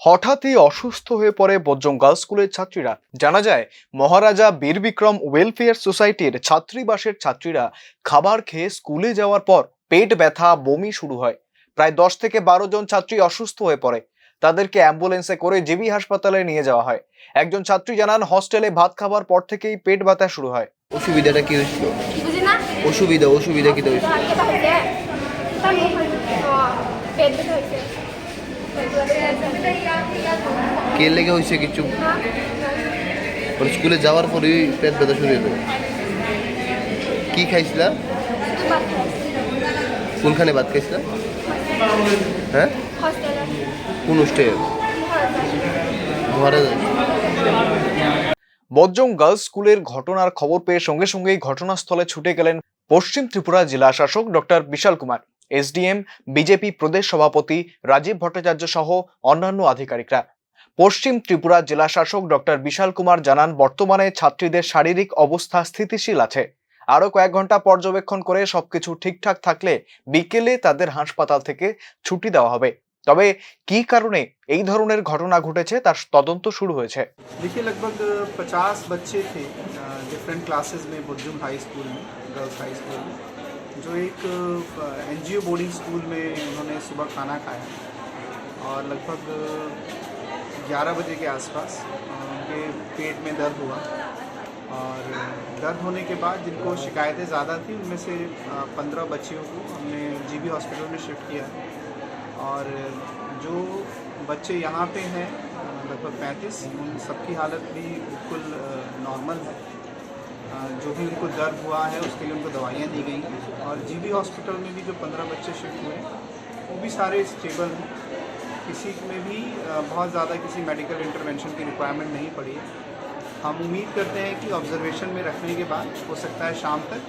হঠাৎই অসুস্থ হয়ে পড়ে বজ্রং গার্লস স্কুলের ছাত্রীরা। জানা যায় মহারাজা বীর বিক্রম ওয়েলফেয়ার সোসাইটির ছাত্রীবাসের ছাত্রীরা খাবার খেয়ে স্কুলে যাওয়ার পর পেট ব্যথা বমি শুরু হয়। প্রায় দশ থেকে বারো জন ছাত্রী অসুস্থ হয়ে পড়ে। তাদেরকে অ্যাম্বুলেন্সে করে জিবি হাসপাতালে নিয়ে যাওয়া হয়। একজন ছাত্রী জানান হস্টেলে ভাত খাবার পর থেকেই পেট ব্যথা শুরু হয়। অসুবিধাটা কি হয়েছিল? অসুবিধা অসুবিধা কি হয়েছিল? পেট ব্যথা কে লেগে হয়েছে কিছু। মানে স্কুলে যাওয়ার পরেই পেট ব্যথা শুরু হলো কি খাইছিলা? কোনখানে ভাত খাইছিলা? হ্যাঁ? কোন হোস্টেল ঘরে বজ্রং গার্লস স্কুলের ঘটনার খবর পেয়ে সঙ্গে সঙ্গেই ঘটনাস্থলে ছুটে গেলেন পশ্চিম ত্রিপুরা জেলা শাসক doctor Bishal Kumar, SDM, BJP প্রদেশ সভাপতি রাজীব ভট্টাচার্য সহ অন্যান্য আধিকারিকরা। পশ্চিম ত্রিপুরা জেলা শাসক ডক্টর বিশাল কুমার জানান বর্তমানে ছাত্রীদের শারীরিক অবস্থা স্থিতিশীল আছে আরো কয়েক ঘন্টা পর্যবেক্ষণ করে সবকিছু ঠিকঠাক থাকলে বিকেলে তাদের হাসপাতাল থেকে ছুটি দেওয়া হবে তবে কী কারণে এই ধরনের ঘটনা ঘটেছে তার তদন্ত শুরু হয়েছে देखिए लगभग पचास बच्चे थे डिफरेंट क्लासेस में बुर्जुम हाई स्कूल में गर्ल्स हाई स्कूल में जो एक एन बोर्डिंग स्कूल में उन्होंने सुबह खाना खाया और लगभग ग्यारह बजे के आसपास उनके पेट में दर्द हुआ। और दर्द होने के बाद जिनको शिकायतें ज़्यादा थी, उनमें से पंद्रह बच्चियों को हमने जीबी हॉस्पिटल में शिफ्ट किया। और जो बच्चे यहाँ पे हैं लगभग पैंतीस, उन सबकी हालत भी बिल्कुल नॉर्मल है। जो भी उनको दर्द हुआ है, उसके लिए उनको दवाइयाँ दी गई हैं। और जीबी हॉस्पिटल में भी जो पंद्रह बच्चे शिफ्ट हुए, वो भी सारे स्टेबल हैं। किसी में भी अ, बहुत ज़्यादा किसी मेडिकल इंटरवेंशन की रिक्वायरमेंट नहीं पड़ी है हम उम्मीद करते हैं कि ऑब्जर्वेशन में रखने के बाद हो सकता है शाम तक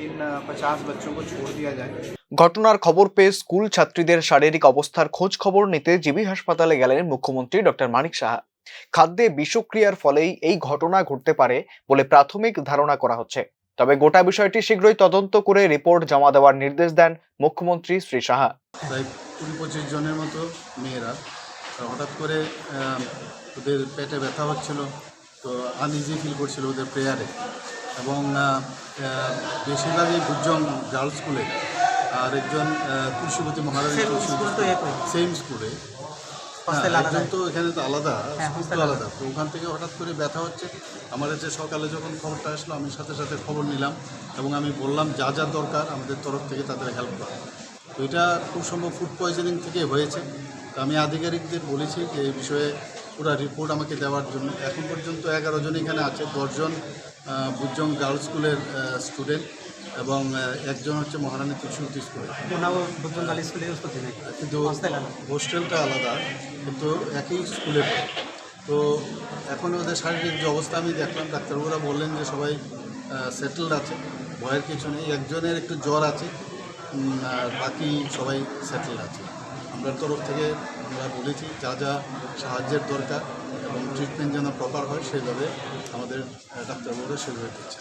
इन पचास बच्चों को छोड़ दिया जाए ঘটনার খবর পেয়ে স্কুল ছাত্রীদের শারীরিক অবস্থার খোঁজ খবর নিতে জিবি হাসপাতালে গেলেন মুখ্যমন্ত্রী ডক্টর মানিক সাহা খাদ্যে বিষক্রিয়ার ফলেই এই ঘটনা ঘটতে পারে বলে প্রাথমিক ধারণা করা হচ্ছে তবে গোটা বিষয়টি শীঘ্রই তদন্ত করে রিপোর্ট জমা দেওয়ার নির্দেশ দেন মুখ্যমন্ত্রী শ্রী সাহা প্রায় কুড়ি পঁচিশ জনের মতো মেয়েরা। হঠাৎ করে ওদের পেটে ব্যথা হচ্ছিল তো আনইজি ফিল করছিল ওদের প্রেয়ারে। এবং বেশিরভাগই বুজ্জং গার্লস স্কুলে আর একজন আহ, তুলসীবতী মহারাজ সেম স্কুলে। হ্যাঁ, একজন তো এখানে তো আলাদা স্কুল আলাদা। তো ওখান থেকে হঠাৎ করে ব্যথা হচ্ছে। আমার কাছে সকালে যখন খবরটা আসলো আমি সাথে সাথে খবর নিলাম এবং আমি বললাম যা যা দরকার আমাদের তরফ থেকে তাদের হেল্প করা। তো এটা খুব সম্ভব ফুড পয়জনিং থেকে হয়েছে। তো আমি আধিকারিকদের বলেছি যে এই বিষয়ে পুরো রিপোর্ট আমাকে দেওয়ার জন্য। এখন পর্যন্ত এগারো জন এখানে আছে দশজন বুজ্জং গার্লস স্কুলের স্টুডেন্ট এবং একজন হচ্ছে মহারানী তুলসী স্কুলের ওনাও স্কুলে কিন্তু হস্টেল হোস্টেলটা আলাদা কিন্তু একই স্কুলে। তো এখন ওদের শারীরিক যে অবস্থা আমি দেখলাম ডাক্তারবাবুরা বললেন যে সবাই সেটেলড আছে ভয়ের কিছু নেই। একজনের একটু জ্বর আছে বাকি সবাই সেটেলড আছে। আমরা তরফ থেকে আমরা বলেছি, যা যা সাহায্যের দরকার এবং ট্রিটমেন্ট যেন প্রপার হয়, সেইভাবে আমাদের ডাক্তারবাবুরা সেভাবে দিচ্ছে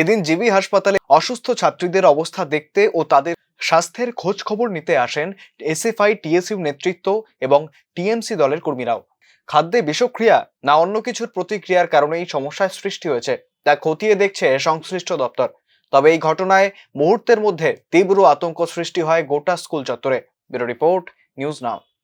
এদিন জিবি হাসপাতালে অসুস্থ ছাত্রীদের অবস্থা দেখতে ও তাদের স্বাস্থ্যের খোঁজ খবর নিতে আসেন এসএফআই, টিএসইউ নেতৃত্ব এবং টিএমসি দলের কর্মীরাও। খাদ্যে বিষক্রিয়া না অন্য কিছুর প্রতিক্রিয়ার কারণেই সমস্যার সৃষ্টি হয়েছে। তা খতিয়ে দেখছে সংশ্লিষ্ট দপ্তর। তবে এই ঘটনায় মুহূর্তের মধ্যে তীব্র আতঙ্ক সৃষ্টি হয় গোটা স্কুল চত্বরে। Bureau report, news now.